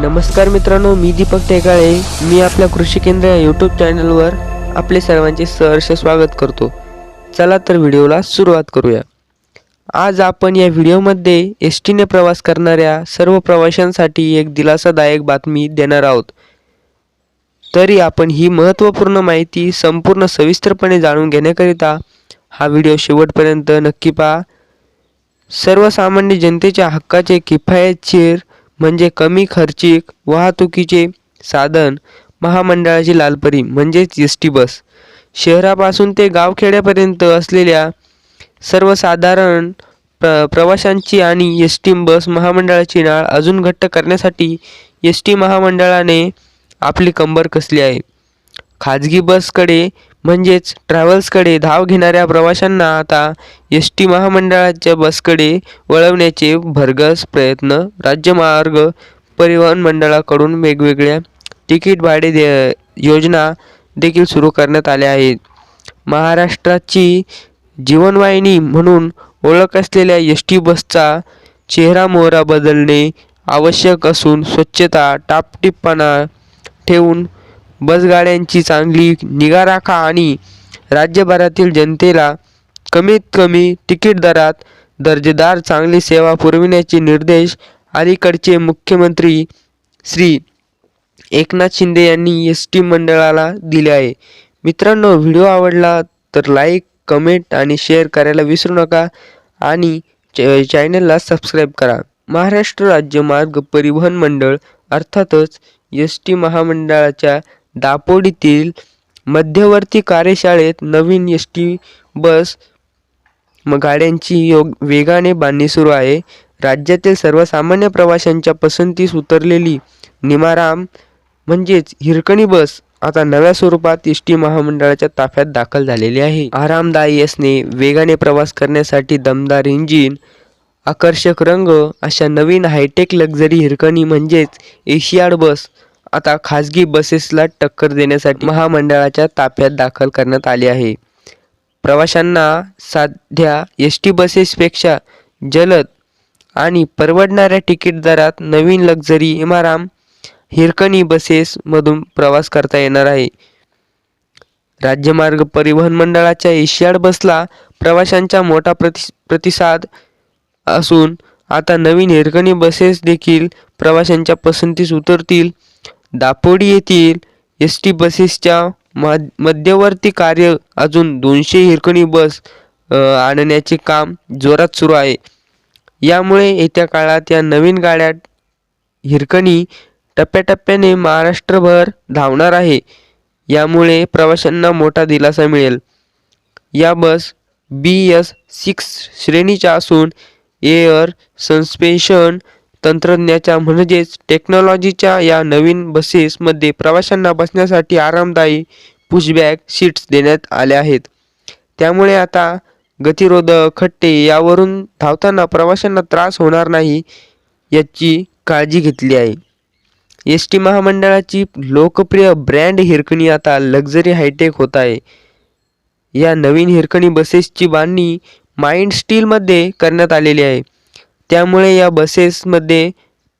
नमस्कार मित्रांनो मी दीपक टेकाळे. मी आपल्या कृषी केंद्र या यूट्यूब चॅनलवर आपले सर्वांचे सहर्ष स्वागत करतो. चला तर व्हिडिओला सुरुवात करूया. आज आपण या व्हिडिओमध्ये एस टीने प्रवास करणाऱ्या सर्व प्रवाशांसाठी एक दिलासादायक बातमी देणार आहोत. तरी आपण ही महत्त्वपूर्ण माहिती संपूर्ण सविस्तरपणे जाणून घेण्याकरिता हा व्हिडिओ शेवटपर्यंत नक्की पहा. सर्वसामान्य जनतेच्या हक्काचे किफायतशीर म्हणजे कमी खर्चिक वाहतुकीचे साधन महामंडळाची लालपरी म्हणजेच एस टी बस. शहरापासून ते गावखेड्यापर्यंत असलेल्या सर्वसाधारण प्र प्रवाशांची आणि एस टी बस महामंडळाची नाळ अजून घट्ट करण्यासाठी एस टी महामंडळाने आपली कंबर कसली आहे? खाजगी बसकडे म्हणजेच ट्रॅव्हल्सकडे धाव घेणाऱ्या प्रवाशांना आता एस टी महामंडळाच्या बसकडे वळवण्याचे भरघस प्रयत्न. राज्यमार्ग परिवहन मंडळाकडून वेगवेगळ्या तिकीट भाडे दे योजना देखील सुरू करण्यात आल्या आहेत. महाराष्ट्राची जीवनवाहिनी म्हणून ओळख असलेल्या एस टी बसचा चेहरा मोहरा बदलणे आवश्यक असून स्वच्छता टापटीपणा ठेवून बसगाड्यांची चांगली निगा राखा आणि राज्यभरातील जनतेला कमीत कमी तिकीट दरात दर्जेदार चांगली सेवा पुरविण्याचे निर्देश अलीकडचे मुख्यमंत्री श्री एकनाथ शिंदे यांनी एस टी मंडळाला दिले आहे. मित्रांनो व्हिडिओ आवडला तर लाईक कमेंट आणि शेअर करायला विसरू नका आणि च- चॅनलला सबस्क्राईब करा. महाराष्ट्र राज्य मार्ग परिवहन मंडळ अर्थातच एस टी महामंडळाच्या दापोडीतील मध्यवर्ती कार्यशाळेत नवीन एस टी बस म गाड्यांची योग वेगाने बांधणी सुरू आहे. राज्यातील सर्वसामान्य प्रवाशांच्या पसंतीस उतरलेली निमाराम म्हणजेच हिरकणी बस आता नव्या स्वरूपात एस टी महामंडळाच्या ताफ्यात दाखल झालेली आहे. आरामदायी असणे वेगाने प्रवास करण्यासाठी दमदार इंजिन आकर्षक रंग अशा नवीन हायटेक लक्झरी हिरकणी म्हणजेच एशियाड बस आता खाजगी बसेसला टक्कर देण्यासाठी महामंडळाच्या ताफ्यात दाखल करण्यात आली आहे. प्रवाशांना साध्या एस टी बसेसपेक्षा जलद आणि परवडणाऱ्या तिकीट दरात नवीन लक्झरी इमाराम हिरकणी बसेसमधून प्रवास करता येणार आहे. राज्यमार्ग परिवहन मंडळाच्या एशियाड बसला प्रवाशांचा मोठा प्रति प्रतिसाद असून आता नवीन हिरकणी बसेस देखील प्रवाशांच्या पसंतीस उतरतील. दापोडी येथील एस टी बसेसच्या मा- मध्यवर्ती कार्य अजून दोनशे हिरकणी बस आणण्याचे काम जोरात सुरू आहे. यामुळे येत्या काळात या नवीन गाड्या हिरकणी टप्प्याटप्प्याने महाराष्ट्रभर धावणार आहे. यामुळे प्रवाशांना मोठा दिलासा मिळेल. या बस बी एस सिक्स श्रेणीच्या असून एअर सस्पेन्शन तंत्रज्ञाच्या म्हणजेच टेक्नॉलॉजीच्या या नवीन बसेसमध्ये प्रवाशांना बसण्यासाठी आरामदायी पुशबॅक सीट्स देण्यात आल्या आहेत. त्यामुळे आता गतिरोधक खट्टे यावरून धावताना प्रवाशांना त्रास होणार नाही याची काळजी घेतली आहे. एस टी महामंडळाची लोकप्रिय ब्रँड हिरकणी आता लक्झरी हायटेक होत आहे. या नवीन हिरकणी बसेसची बांधणी माइंड स्टीलमध्ये करण्यात आलेली आहे. त्यामुळे या बसेसमध्ये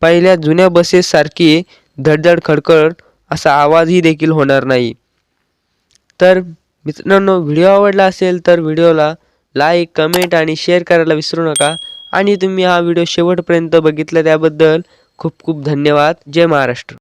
पहिल्या जुन्या बसेससारखी धडधड खडखड असा आवाजही देखील होणार नाही. तर मित्रांनो व्हिडिओ आवडला असेल तर व्हिडिओला लाईक कमेंट आणि शेअर करायला विसरू नका. आणि तुम्ही हा व्हिडिओ शेवटपर्यंत बघितला त्याबद्दल खूप खूप धन्यवाद. जय महाराष्ट्र.